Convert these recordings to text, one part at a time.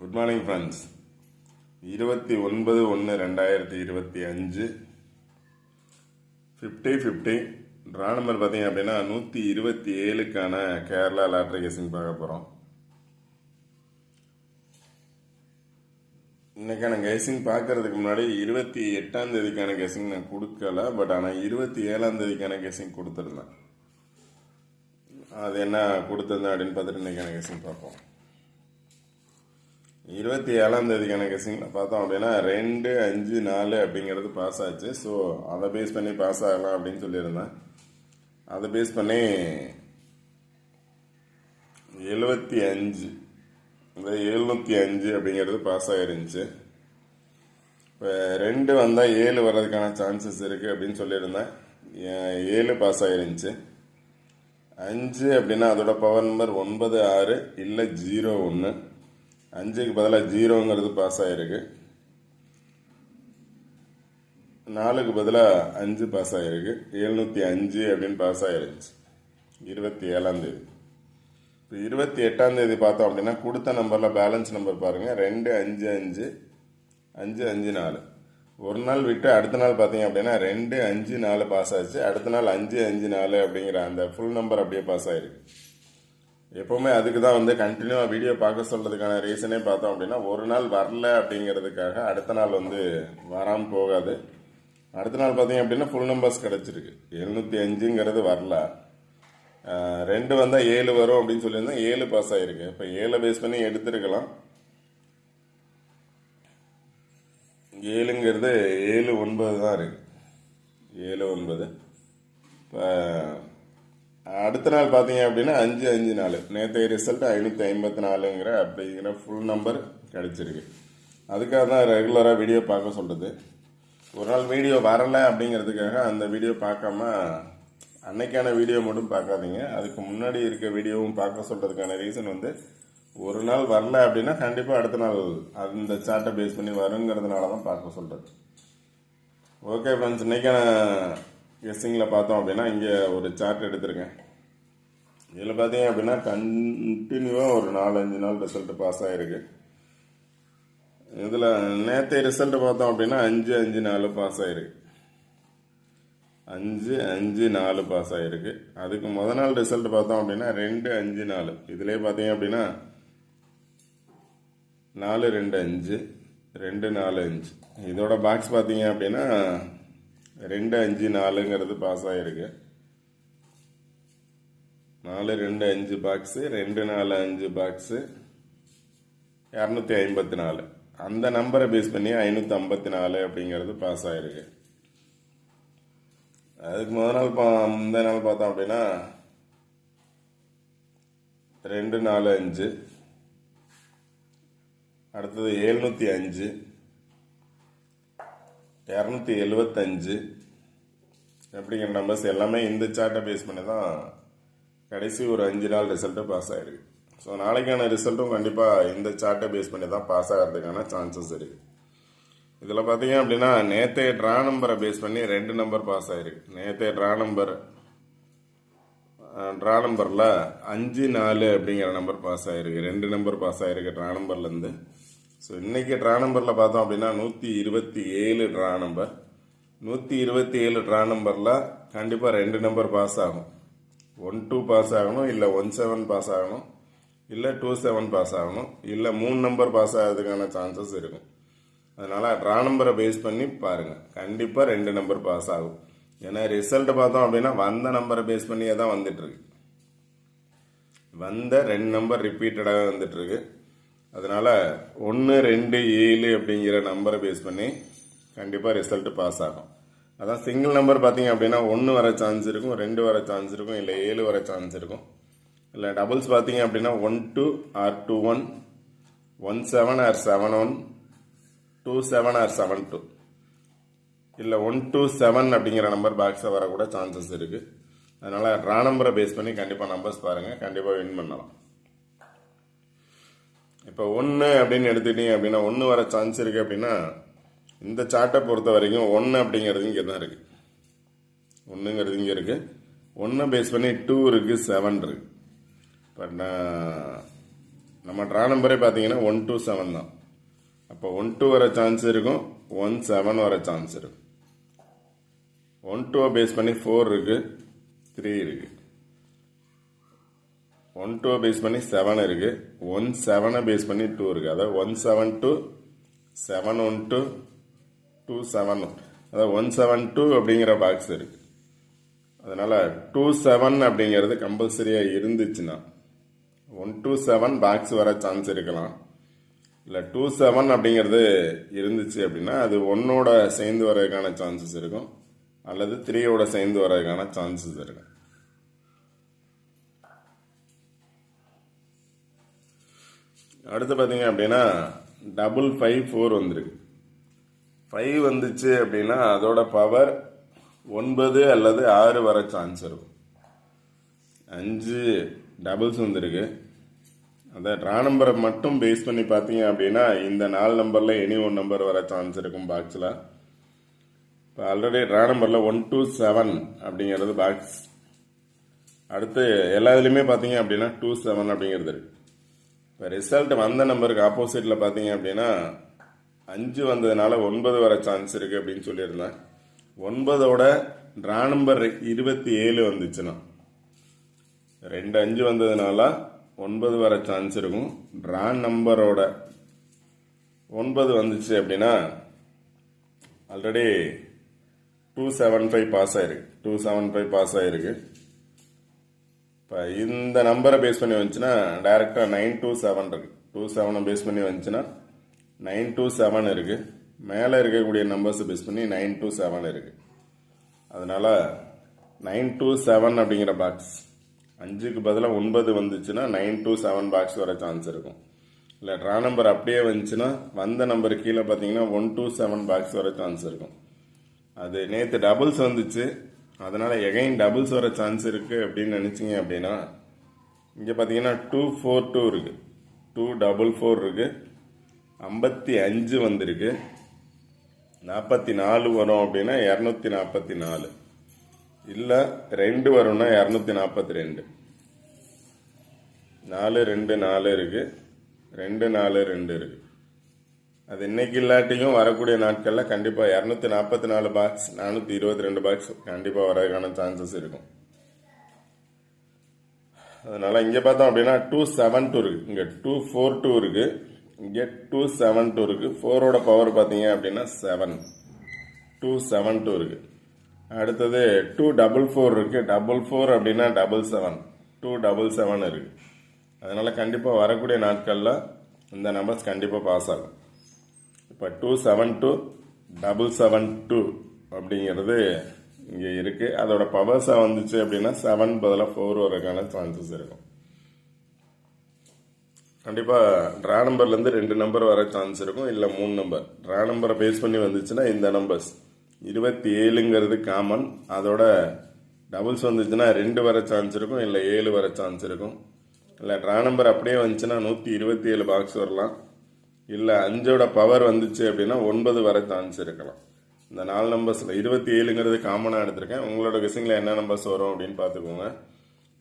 Good morning friends இருபத்தி ஒன்பது ஒன்று ரெண்டாயிரத்தி இருபத்தி அஞ்சு. ஃபிஃப்டி ஃபிஃப்டி ட்ரா நம்பர் பார்த்தீங்க அப்படின்னா நூற்றி இருபத்தி ஏழுக்கான கேரளா லாட்ரி கேசிங் பார்க்க போகிறோம் இன்றைக்கான கேசிங் பார்க்கறதுக்கு முன்னாடி இருபத்தி எட்டாம் தேதிக்கான கேசிங் நான் கொடுக்கல பட் ஆனால் இருபத்தி ஏழாம் தேதிக்கான கேசிங் கொடுத்துருந்தேன். அது என்ன கொடுத்துருந்தேன் அப்படின்னு பார்த்துட்டு இன்றைக்கான கேசிங் பார்ப்போம். இருபத்தி ஏழாம் தேதிக்கான கெஸிங்கில் பார்த்தோம் அப்படின்னா ரெண்டு அஞ்சு நாலு அப்படிங்கிறது பாஸ் ஆச்சு. ஸோ அதை பேஸ் பண்ணி பாஸ் ஆகலாம் அப்படின்னு சொல்லியிருந்தேன். அதை பேஸ் பண்ணி எழுபத்தி அஞ்சு இந்த எழுநூற்றி அஞ்சு அப்படிங்கிறது பாஸ் ஆகிருந்துச்சு இப்போ ரெண்டு வந்தால் ஏழு வர்றதுக்கான சான்சஸ் இருக்குது அப்படின்னு சொல்லியிருந்தேன். ஏழு பாஸ் ஆகிருந்துச்சு அஞ்சு அப்படின்னா அதோட பவர் நம்பர் ஒன்பது ஆறு இல்லை ஜீரோ ஒன்று அஞ்சுக்கு பதிலாக ஜீரோங்கிறது பாஸ் ஆகிருக்கு நாலுக்கு பதிலாக அஞ்சு பாஸ் ஆகிருக்கு எழுநூற்றி அஞ்சு அப்படின்னு பாஸ் ஆயிருந்துச்சு இருபத்தி ஏழாந்தேதி இப்போ இருபத்தி எட்டாந்தேதி பார்த்தோம் அப்படின்னா கொடுத்த நம்பரில் பேலன்ஸ் நம்பர் பாருங்கள் ரெண்டு அஞ்சு அஞ்சு அஞ்சு அஞ்சு நாலு. ஒரு நாள் விட்டு அடுத்த நாள் பார்த்தீங்க அப்படின்னா ரெண்டு அஞ்சு நாலு பாஸ் ஆச்சு. அடுத்த நாள் அஞ்சு அஞ்சு நாலு அப்படிங்கிற அந்த ஃபுல் நம்பர் அப்படியே பாஸ் ஆகிருக்கு எப்போவுமே அதுக்கு தான் வந்து கண்டினியூவாக வீடியோ பார்க்க சொல்கிறதுக்கான ரீசனே பார்த்தோம் அப்படின்னா ஒரு நாள் வரல அப்படிங்கிறதுக்காக அடுத்த நாள் வந்து வராமல் போகாது. அடுத்த நாள் பார்த்தீங்க அப்படின்னா ஃபுல் நம்பர்ஸ் கிடச்சிருக்கு. எழுநூற்றி அஞ்சுங்கிறது வரல. ரெண்டு வந்தால் ஏழு வரும் அப்படின்னு சொல்லியிருந்தேன் ஏழு பாஸ் ஆகிருக்கு இப்போ ஏழை பேஸ் பண்ணி எடுத்துருக்கலாம். ஏழுங்கிறது ஏழு ஒன்பது தான் இருக்குது ஏழு ஒன்பது. இப்போ அடுத்த நாள் பார்த்தீங்க அப்படின்னா அஞ்சு அஞ்சு நாலு நேற்றைய ரிசல்ட் ஐநூற்றி ஐம்பத்தி நாலுங்கிற அப்படிங்கிற ஃபுல் நம்பர் கிடச்சிருக்கு. அதுக்காக தான் ரெகுலராக வீடியோ பார்க்க சொல்கிறது ஒரு நாள் வீடியோ வரலை அப்படிங்கிறதுக்காக அந்த வீடியோ பார்க்காம அன்னைக்கான வீடியோ மட்டும் பார்க்காதீங்க. அதுக்கு முன்னாடி இருக்க வீடியோவும் பார்க்க சொல்கிறதுக்கான ரீசன் வந்து ஒரு நாள் வரல அப்படின்னா கண்டிப்பாக அடுத்த நாள் அந்த சார்ட்டை பேஸ் பண்ணி வருங்கிறதுனால தான் பார்க்க சொல்கிறது ஓகே ஃப்ரெண்ட்ஸ் இன்றைக்கான கெஸ்ஸிங்கில் பார்த்தோம் அப்படின்னா இங்கே ஒரு சார்ட் எடுத்திருக்கேன். இதில் பார்த்தீங்க அப்படின்னா கண்டினியூவாக ஒரு நாலஞ்சு நாள் ரிசல்ட் பாஸ் ஆகிருக்கு இதில் நேற்றைய ரிசல்ட் பார்த்தோம் அப்படின்னா அஞ்சு அஞ்சு நாலு பாஸ் ஆகிருக்கு அஞ்சு அஞ்சு நாலு பாஸ் ஆகிருக்கு அதுக்கு முத நாள் ரிசல்ட் பார்த்தோம் அப்படின்னா ரெண்டு அஞ்சு நாலு. இதிலே பார்த்தீங்க அப்படின்னா நாலு ரெண்டு அஞ்சு ரெண்டு நாலு அஞ்சு. இதோட பாக்ஸ் பார்த்தீங்க அப்படின்னா ரெண்டு அஞ்சு நாலுங்கிறது பாஸ் ஆகிருக்கு நாலு ரெண்டு அஞ்சு பாக்ஸு ரெண்டு நாலு அஞ்சு பாக்ஸு இரநூத்தி ஐம்பத்தி நாலு. அந்த நம்பரை பேஸ் பண்ணி ஐநூற்றி ஐம்பத்தி நாலு அப்படிங்கிறது பாஸ் ஆகிருக்கு அதுக்கு முதல் நாள் பா முந்த நாள் பார்த்தோம் அப்படின்னா ரெண்டு நாலு அஞ்சு. அடுத்தது எழுநூற்றி அஞ்சு. இரநூத்தி எழுபத்தஞ்சு அப்படிங்கிற நம்பர்ஸ் எல்லாமே இந்த சார்ட்டை பேஸ் பண்ணி தான் கடைசி ஒரு அஞ்சு நாள் ரிசல்ட்டு பாஸ் ஆகிருக்கு ஸோ நாளைக்கான ரிசல்ட்டும் கண்டிப்பாக இந்த சார்ட்டை பேஸ் பண்ணி தான் பாஸ் ஆகிறதுக்கான சான்சஸ் இருக்குது இதில் பார்த்தீங்க அப்படின்னா நேற்றைய ட்ரா நம்பரை பேஸ் பண்ணி ரெண்டு நம்பர் பாஸ் ஆகிருக்கு நேற்றைய ட்ரா நம்பர் ட்ரா நம்பரில் அஞ்சு நாலு அப்படிங்கிற நம்பர் பாஸ் ஆகிருக்கு ரெண்டு நம்பர் பாஸ் ஆகிருக்கு ட்ரா நம்பர்லேருந்து ஸோ இன்றைக்கி ட்ரா நம்பரில் பார்த்தோம் அப்படின்னா நூற்றி இருபத்தி ஏழு ட்ரா நம்பர் நூற்றி இருபத்தி ஏழு ட்ரா நம்பரில் கண்டிப்பாக ரெண்டு நம்பர் பாஸ் ஆகும். ஒன் டூ பாஸ் ஆகணும் இல்லை ஒன் செவன் பாஸ் ஆகணும் இல்லை டூ செவன் பாஸ் ஆகணும் இல்லை மூணு நம்பர் பாஸ் ஆகிறதுக்கான சான்சஸ் இருக்கும். அதனால் ட்ரா நம்பரை பேஸ் பண்ணி பாருங்கள் கண்டிப்பாக ரெண்டு நம்பர் பாஸ் ஆகும். ஏன்னா ரிசல்ட் பார்த்தோம் அப்படின்னா வந்த நம்பரை பேஸ் பண்ணியே தான் வந்துட்டுருக்கு வந்த ரெண்டு நம்பர் ரிப்பீட்டடாக வந்துட்டுருக்கு அதனால் ஒன்று ரெண்டு ஏழு அப்படிங்கிற நம்பரை பேஸ் பண்ணி கண்டிப்பாக ரிசல்ட்டு பாஸ் ஆகும். அதான் சிங்கிள் நம்பர் பார்த்தீங்க அப்படின்னா ஒன்று வர சான்ஸ் இருக்கும் ரெண்டு வர சான்ஸ் இருக்கும் இல்லை ஏழு வர சான்ஸ் இருக்கும். இல்லை டபுள்ஸ் பார்த்தீங்க அப்படின்னா one two or two one one seven or seven one two seven or seven two இல்லை ஒன் டூ செவன் அப்படிங்கிற நம்பர் பாக்ஸை வரக்கூட சான்சஸ் இருக்குது அதனால் ரா நம்பரை பேஸ் பண்ணி கண்டிப்பாக நம்பர்ஸ் பாருங்கள் கண்டிப்பாக வின் பண்ணலாம். இப்போ ஒன்று அப்படின்னு எடுத்துக்கிட்டீங்க அப்படின்னா ஒன்று வர சான்ஸ் இருக்குது அப்படின்னா இந்த சார்ட்டை பொறுத்த வரைக்கும் ஒன்று அப்படிங்கிறது இங்கே தான் இருக்குது ஒன்றுங்கிறது இங்கே இருக்குது ஒன்றை பேஸ் பண்ணி டூ இருக்குது செவன் இருக்குது பட் நம்ம நம்ம ட்ரா நம்பரே பார்த்தீங்கன்னா ஒன் டூ செவன் தான். அப்போ ஒன் டூ வர சான்ஸ் இருக்கும் ஒன் செவன் வர சான்ஸ் இருக்கும். ஒன் டூவை பேஸ் பண்ணி ஃபோர் இருக்குது த்ரீ இருக்குது ஒன் டூவை பேஸ் பண்ணி செவன் இருக்குது ஒன் செவனை பேஸ் பண்ணி டூ இருக்குது அதாவது one seven two seven one two two seven அதாவது ஒன் செவன் டூ அப்படிங்கிற பாக்ஸ் இருக்குது அதனால் டூ செவன் அப்படிங்கிறது கம்பல்சரியாக இருந்துச்சுன்னா ஒன் டூ செவன் பாக்ஸ் வர சான்ஸ் இருக்கலாம். இல்லை டூ செவன் அப்படிங்கிறது இருந்துச்சு அப்படின்னா அது ஒன்னோட சேர்ந்து வரதுக்கான சான்சஸ் இருக்கும். அல்லது த்ரீயோட சேர்ந்து வரதுக்கான சான்சஸ் இருக்கும். அடுத்து பார்த்தீங்க அப்படின்னா டபுள் ஃபைவ் ஃபோர் வந்துருக்கு. ஃபைவ் வந்துச்சு அப்படின்னா அதோட பவர் ஒன்பது அல்லது ஆறு வர சான்ஸ் இருக்கும். அஞ்சு டபுள்ஸ் வந்திருக்கு. அதை ட்ரா நம்பரை மட்டும் பேஸ் பண்ணி பார்த்தீங்க அப்படின்னா இந்த நாலு நம்பரில் எனி ஒன் நம்பர் வர சான்ஸ் இருக்கும் பாக்ஸில் இப்போ ஆல்ரெடி ட்ரா நம்பரில் ஒன் டூ செவன் அப்படிங்கிறது பாக்ஸ் அடுத்து எல்லா இதுலேயுமே பார்த்தீங்க அப்படின்னா டூ செவன் அப்படிங்கிறது இருக்குது இப்போ ரிசல்ட் வந்த நம்பருக்கு ஆப்போசிட்டில் பார்த்தீங்க அப்படின்னா அஞ்சு வந்ததுனால ஒன்பது வர சான்ஸ் இருக்குது அப்படின்னு சொல்லியிருந்தேன். ஒன்பதோட ட்ரா நம்பர் இருபத்தி ஏழு வந்துச்சுன்னா ரெண்டு அஞ்சு வந்ததுனால ஒன்பது வர சான்ஸ் இருக்கும். ட்ரா நம்பரோட ஒன்பது வந்துச்சு அப்படின்னா already two seven five pass ஆயிருக்கு. டூ செவன் ஃபைவ் பாஸ் ஆயிருக்கு. இப்போ இந்த நம்பரை பேஸ் பண்ணி வந்துச்சுன்னா டைரெக்டாக நைன் டூ செவன் இருக்கு. டூ செவனை பேஸ் பண்ணி வந்துச்சுன்னா நைன் டூ செவன் இருக்கு. மேலே இருக்கக்கூடிய நம்பர்ஸை பேஸ் பண்ணி நைன் டூ செவன் இருக்கு. அதனால நைன் டூ செவன் அப்படிங்கிற பாக்ஸ் அஞ்சுக்கு பதிலாக ஒன்பது வந்துச்சுன்னா நைன் டூ செவன் பாக்ஸ் வர சான்ஸ் இருக்கும். இல்லை ட்ரா நம்பர் அப்படியே வந்துச்சுன்னா வந்த நம்பர் கீழே பார்த்தீங்கன்னா ஒன் டூ செவன் பாக்ஸ் வர சான்ஸ் இருக்கும். அது நேற்று டபுள்ஸ் வந்துச்சு. அதனால் எகைன் டபுள்ஸ் வர சான்ஸ் இருக்குது அப்படின்னு நினச்சிங்க அப்படின்னா இங்கே பார்த்தீங்கன்னா டூ ஃபோர் டூ இருக்குது டூ டபுள் ஃபோர் இருக்குது ஐம்பத்தி அஞ்சு வந்திருக்கு. நாற்பத்தி நாலு வரும் அப்படின்னா இரநூத்தி நாற்பத்தி நாலு. இல்லை ரெண்டு வரும்னா இரநூத்தி நாற்பத்தி ரெண்டு. நாலு ரெண்டு நாலு இருக்குது ரெண்டு நாலு ரெண்டு இருக்குது அது இன்னைக்கு இல்லாட்டியும் வரக்கூடிய நாட்களில் கண்டிப்பாக இரநூத்தி நாற்பத்தி நாலு பாக்ஸ் நானூற்றி இருபத்தி ரெண்டு பாக்ஸ் கண்டிப்பாக வரதுக்கான சான்சஸ் இருக்கும். அதனால் இங்கே பார்த்தோம் அப்படின்னா டூ செவன் டூ இருக்கு. இங்கே டூ ஃபோர் டூ இருக்குது இங்கே டூ செவன் டூ இருக்குது ஃபோரோட பவர் பார்த்தீங்க அப்படின்னா செவன் டூ செவன் டூ இருக்குது அடுத்தது டூ டபுள் ஃபோர் இருக்குது டபுள் ஃபோர் அப்படின்னா double seven two double seven இருக்குது அதனால் கண்டிப்பாக வரக்கூடிய நாட்களில் இந்த நம்பர்ஸ் கண்டிப்பாக பாஸ் ஆகும். இப்போ two seven two double seven two அப்படிங்கிறது இங்கே இருக்குது அதோட பவர்ஸாக வந்துச்சு அப்படின்னா செவன் பதிலாக ஃபோர் வரதுக்கான சான்சஸ் இருக்கும். கண்டிப்பாக ட்ரா நம்பர்லேருந்து ரெண்டு நம்பர் வர சான்ஸ் இருக்கும். இல்லை மூணு நம்பர் ட்ரா நம்பரை பேஸ் பண்ணி வந்துச்சுன்னா இந்த நம்பர்ஸ் இருபத்தி ஏழுங்கிறது காமன் அதோட டபுள்ஸ் வந்துச்சுன்னா ரெண்டு வர சான்ஸ் இருக்கும். இல்லை ஏழு வர சான்ஸ் இருக்கும். இல்லை ட்ரா நம்பர் அப்படியே வந்துச்சுன்னா நூற்றி இருபத்தி ஏழு பாக்ஸ் வரலாம். இல்லை அஞ்சோட பவர் வந்துச்சு அப்படின்னா ஒன்பது வரை சான்ஸ் இருக்கலாம். இந்த நாலு நம்பர்ஸில் இருபத்தி ஏழுங்கிறது காமனாக எடுத்திருக்கேன். உங்களோட கெஸிங்கில் என்ன நம்பர்ஸ் வரும் அப்படின்னு பார்த்துக்கோங்க.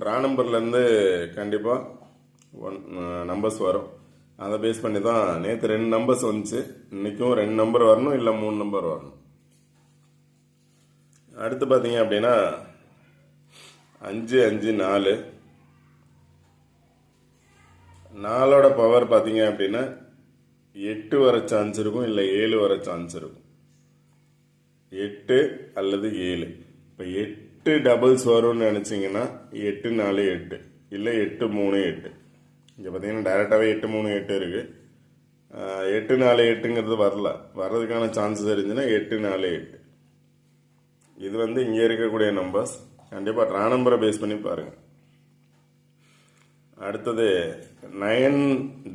ட்ரா நம்பர்லேருந்து கண்டிப்பாக ஒன் நம்பர்ஸ் வரும். அதை பேஸ் பண்ணி தான் நேற்று ரெண்டு நம்பர்ஸ் வந்துச்சு. இன்றைக்கும் ரெண்டு நம்பர் வரணும் இல்லை மூணு நம்பர் வரணும். அடுத்து பார்த்தீங்க அப்படின்னா அஞ்சு அஞ்சு நாலு. நாலோட பவர் பார்த்தீங்க அப்படின்னா எட்டு வர சான்ஸ் இருக்கும் இல்லை ஏழு வர சான்ஸ் இருக்கும். எட்டு அல்லது ஏழு. இப்போ எட்டு டபுள்ஸ் வரும்னு நினச்சிங்கன்னா எட்டு நாலு எட்டு. இல்லை எட்டு மூணு எட்டு. இங்கே பார்த்தீங்கன்னா டைரெக்டாகவே எட்டு மூணு எட்டு இருக்குது எட்டு நாலு எட்டுங்கிறது வரல. வர்றதுக்கான சான்சஸ் இருந்துச்சுன்னா எட்டு நாலு எட்டு. இது வந்து இங்கே இருக்கக்கூடிய நம்பர்ஸ் கண்டிப்பாக ட்ரா நம்பரை பேஸ் பண்ணி பாருங்கள் அடுத்தது நைன்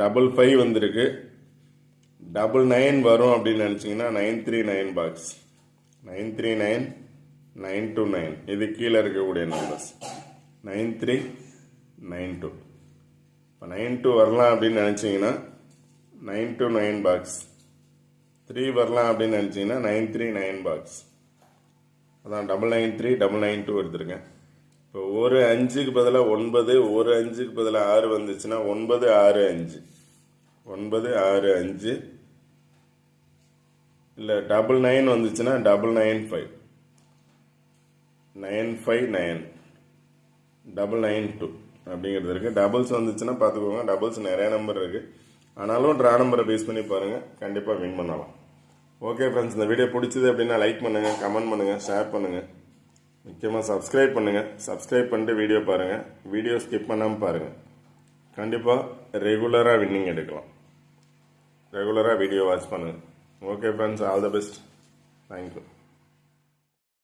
டபுள் ஃபைவ் வந்திருக்கு. டபுள் நைன் வரும் அப்படின்னு நினச்சிங்கன்னா nine three nine box. Nine three nine nine two nine. இது கீழே இருக்கக்கூடிய numbers nine three nine two. இப்போ நைன் டூ வரலாம் அப்படின்னு நினச்சிங்கன்னா nine two nine box. Three வரலாம் அப்படின்னு நினச்சிங்கன்னா நைன் த்ரீ நைன் பாக்ஸ். அதான் double nine three double nine two எடுத்திருக்கேன். இப்போ ஒரு அஞ்சுக்கு பதிலாக ஒன்பது ஒரு அஞ்சுக்கு பதிலாக ஆறு வந்துச்சுன்னா ஒன்பது ஆறு அஞ்சு. ஒன்பது ஆறு அஞ்சு. இல்லை டபுள் நைன் வந்துச்சுன்னா double nine five nine five nine double nine two அப்படிங்கிறது இருக்குது டபுள்ஸ் வந்துச்சுன்னா பார்த்துக்கோங்க டபுள்ஸ் நிறைய நம்பர் இருக்குது ஆனாலும் ட்ரா நம்பரை பேஸ் பண்ணி பாருங்கள் கண்டிப்பாக வின் பண்ணலாம். ஓகே ஃப்ரெண்ட்ஸ் இந்த வீடியோ பிடிச்சது அப்படின்னா லைக் பண்ணுங்கள் கமெண்ட் பண்ணுங்கள் ஷேர் பண்ணுங்கள் முக்கியமாக சப்ஸ்கிரைப் பண்ணுங்கள் சப்ஸ்கிரைப் பண்ணிட்டு வீடியோ பாருங்கள் வீடியோ ஸ்கிப் பண்ணாமல் பாருங்கள் கண்டிப்பாக ரெகுலராக வின்னிங் எடுக்கலாம். ரெகுலராக வீடியோ வாட்ச் பண்ணுங்கள் okay friends all the best thank you